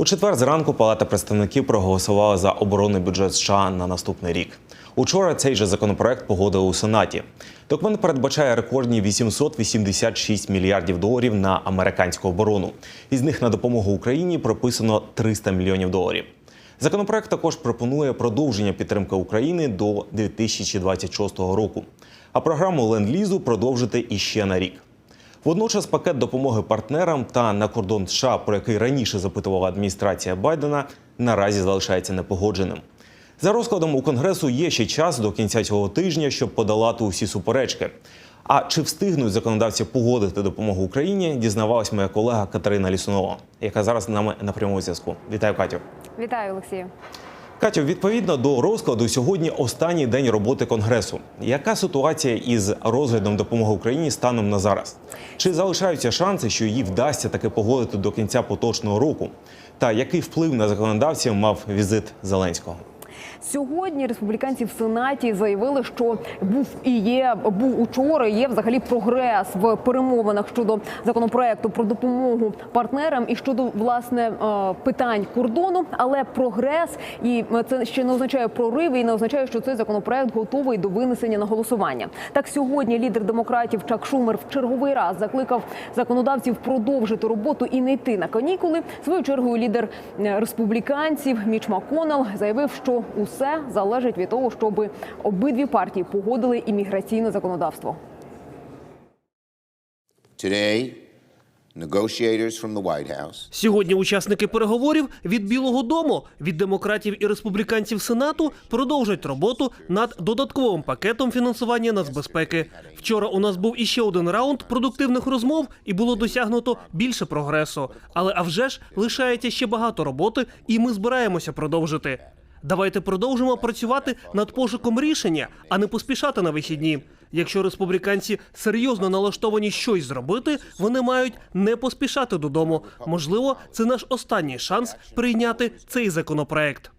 У четвер зранку Палата представників проголосувала за оборонний бюджет США на наступний рік. Учора цей же законопроект погодили у Сенаті. Документ передбачає рекордні 886 мільярдів доларів на американську оборону. Із них на допомогу Україні прописано 300 мільйонів доларів. Законопроект також пропонує продовження підтримки України до 2026 року, а програму ленд-лізу продовжити іще на рік. Водночас пакет допомоги партнерам та на кордон США, про який раніше запитувала адміністрація Байдена, наразі залишається непогодженим. За розкладом у конгресу є ще час до кінця цього тижня, щоб подолати усі суперечки. А чи встигнуть законодавці погодити допомогу Україні, дізнавалась моя колега Катерина Лісунова, яка зараз з нами на прямому зв'язку. Вітаю, Катю. Вітаю, Олексію. Катю, відповідно до розкладу, сьогодні останній день роботи конгресу. Яка ситуація із розглядом допомоги Україні станом на зараз? Чи залишаються шанси, що її вдасться таки погодити до кінця поточного року? Та який вплив на законодавців мав візит Зеленського? Сьогодні республіканці в сенаті заявили, що був і є був учора. Є взагалі прогрес в перемовинах щодо законопроекту про допомогу партнерам і щодо власне е, питань кордону. Але прогрес і це ще не означає прорив і не означає, що цей законопроект готовий до винесення на голосування. Так сьогодні лідер демократів Чак Шумер в черговий раз закликав законодавців продовжити роботу і не йти на канікули. Свою чергою лідер е, республіканців Міч Маконел заявив, що усе залежить від того, щоб обидві партії погодили імміграційне законодавство. Today, Сьогодні учасники переговорів від Білого Дому, від демократів і республіканців Сенату продовжать роботу над додатковим пакетом фінансування нацбезпеки. Вчора у нас був іще один раунд продуктивних розмов, і було досягнуто більше прогресу. Але а вже ж лишається ще багато роботи, і ми збираємося продовжити. Давайте продовжимо працювати над пошуком рішення, а не поспішати на вихідні. Якщо республіканці серйозно налаштовані щось зробити, вони мають не поспішати додому. Можливо, це наш останній шанс прийняти цей законопроект.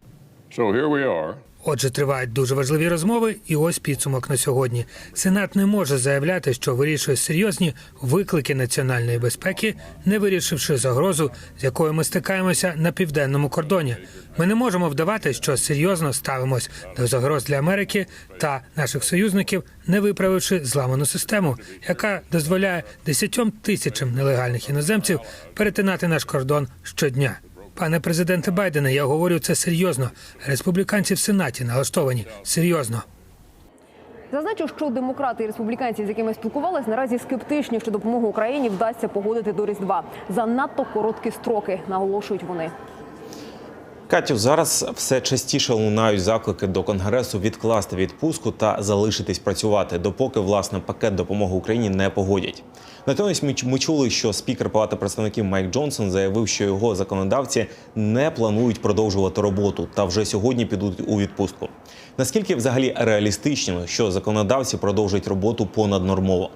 So here we are. Отже, тривають дуже важливі розмови, і ось підсумок на сьогодні. Сенат не може заявляти, що вирішує серйозні виклики національної безпеки, не вирішивши загрозу, з якою ми стикаємося на південному кордоні. Ми не можемо вдавати, що серйозно ставимось до загроз для Америки та наших союзників, не виправивши зламану систему, яка дозволяє десятьом тисячам нелегальних іноземців перетинати наш кордон щодня. Пане президенте Байдене, я говорю це серйозно. Республіканці в сенаті налаштовані серйозно. Зазначу, що демократи і республіканці, з якими спілкувалися, наразі скептичні, що допомогу Україні вдасться погодити до Різдва. за надто короткі строки, наголошують вони. Катю, зараз все частіше лунають заклики до конгресу відкласти відпустку та залишитись працювати, допоки власне пакет допомоги Україні не погодять. Натомість ми, чули, що спікер Палати представників Майк Джонсон заявив, що його законодавці не планують продовжувати роботу та вже сьогодні підуть у відпустку. Наскільки взагалі реалістично, що законодавці продовжать роботу понаднормово?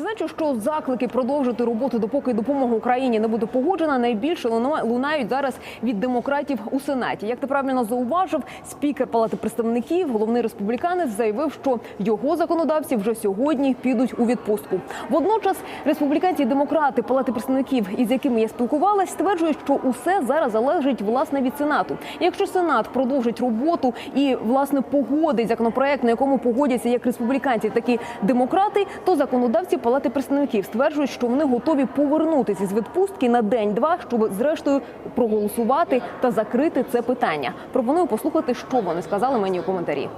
Зазначу, що заклики продовжити роботу, допоки допомога Україні не буде погоджена, найбільше луна- лунають зараз від демократів у сенаті. Як ти правильно зауважив, спікер Палати представників, головний республіканець, заявив, що його законодавці вже сьогодні підуть у відпустку. Водночас республіканці і демократи Палати представників, із якими я спілкувалась, стверджують, що усе зараз залежить власне від сенату. Якщо сенат продовжить роботу і власне погодить законопроект, на якому погодяться як республіканці, так і демократи, то законодавці Палати представників стверджують, що вони готові повернутися з відпустки на день-два, щоб зрештою проголосувати та закрити це питання. Пропоную послухати, що вони сказали мені у коментарі.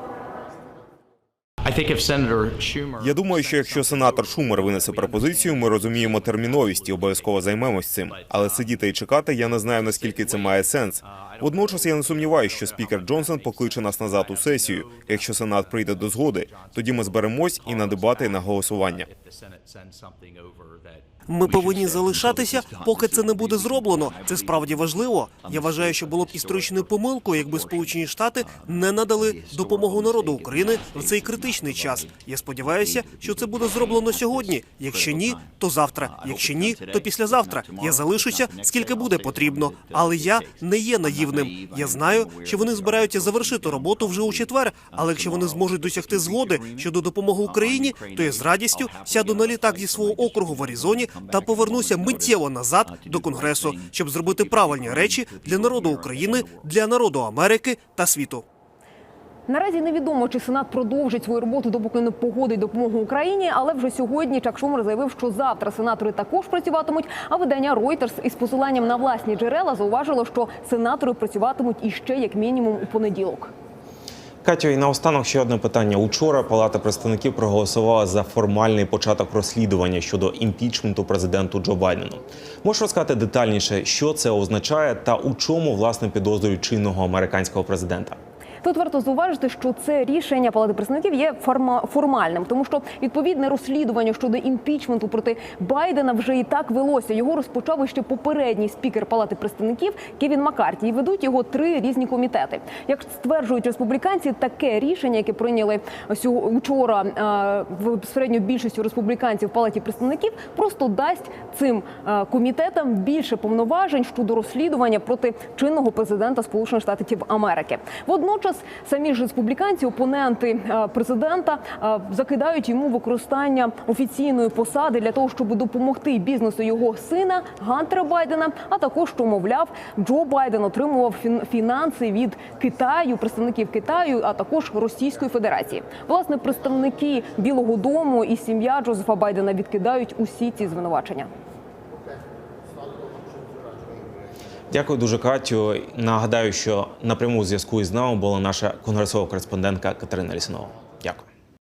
Я думаю, що якщо сенатор Шумер винесе пропозицію, ми розуміємо терміновість і обов'язково займемось цим. Але сидіти і чекати, я не знаю наскільки це має сенс. Водночас я не сумніваюся, що спікер Джонсон покличе нас назад у сесію. Якщо сенат прийде до згоди, тоді ми зберемось і на дебати, і на голосування. Ми повинні залишатися, поки це не буде зроблено. Це справді важливо. Я вважаю, що було б історичною помилкою, якби Сполучені Штати не надали допомогу народу України в цей критичний час. Я сподіваюся, що це буде зроблено сьогодні. Якщо ні, то завтра. Якщо ні, то післязавтра. Я залишуся скільки буде потрібно. Але я не є наївним. Я знаю, що вони збираються завершити роботу вже у четвер. Але якщо вони зможуть досягти згоди щодо допомоги Україні, то я з радістю сяду на літак зі свого округу в Аризоні та повернуся миттєво назад до конгресу, щоб зробити правильні речі для народу України, для народу Америки та світу. Наразі невідомо, чи Сенат продовжить свою роботу, допоки не погодить допомогу Україні. Але вже сьогодні Чак Шумер заявив, що завтра сенатори також працюватимуть. А видання Reuters із посиланням на власні джерела зауважило, що сенатори працюватимуть іще як мінімум у понеділок. Катю, і наостанок ще одне питання. Учора Палата представників проголосувала за формальний початок розслідування щодо імпічменту президенту Джо Байдену. Можеш розказати детальніше, що це означає та у чому власне підозрюють чинного американського президента? Тут варто зауважити, що це рішення Палати представників є форма- формальним, тому що відповідне розслідування щодо імпічменту проти Байдена вже і так велося. Його розпочав ще попередній спікер Палати представників Кевін Маккарті. І ведуть його три різні комітети. Як стверджують республіканці, таке рішення, яке прийняли сього- учора е, в безпосередньо більшістю республіканців в Палаті представників, просто дасть цим е, комітетам більше повноважень щодо розслідування проти чинного президента Сполучених Штатів Америки. Водночас самі ж республіканці, опоненти е, президента, е, закидають йому використання офіційної посади для того, щоб допомогти бізнесу його сина Гантера Байдена. А також що мовляв, Джо Байден отримував фін- фінанси від Китаю, представників Китаю, а також Російської Федерації. Власне, представники Білого Дому і сім'я Джозефа Байдена відкидають усі ці звинувачення. Дякую дуже, Катю. Нагадаю, що на прямому зв'язку із нами була наша конгресова кореспондентка Катерина Лісунова. Дякую.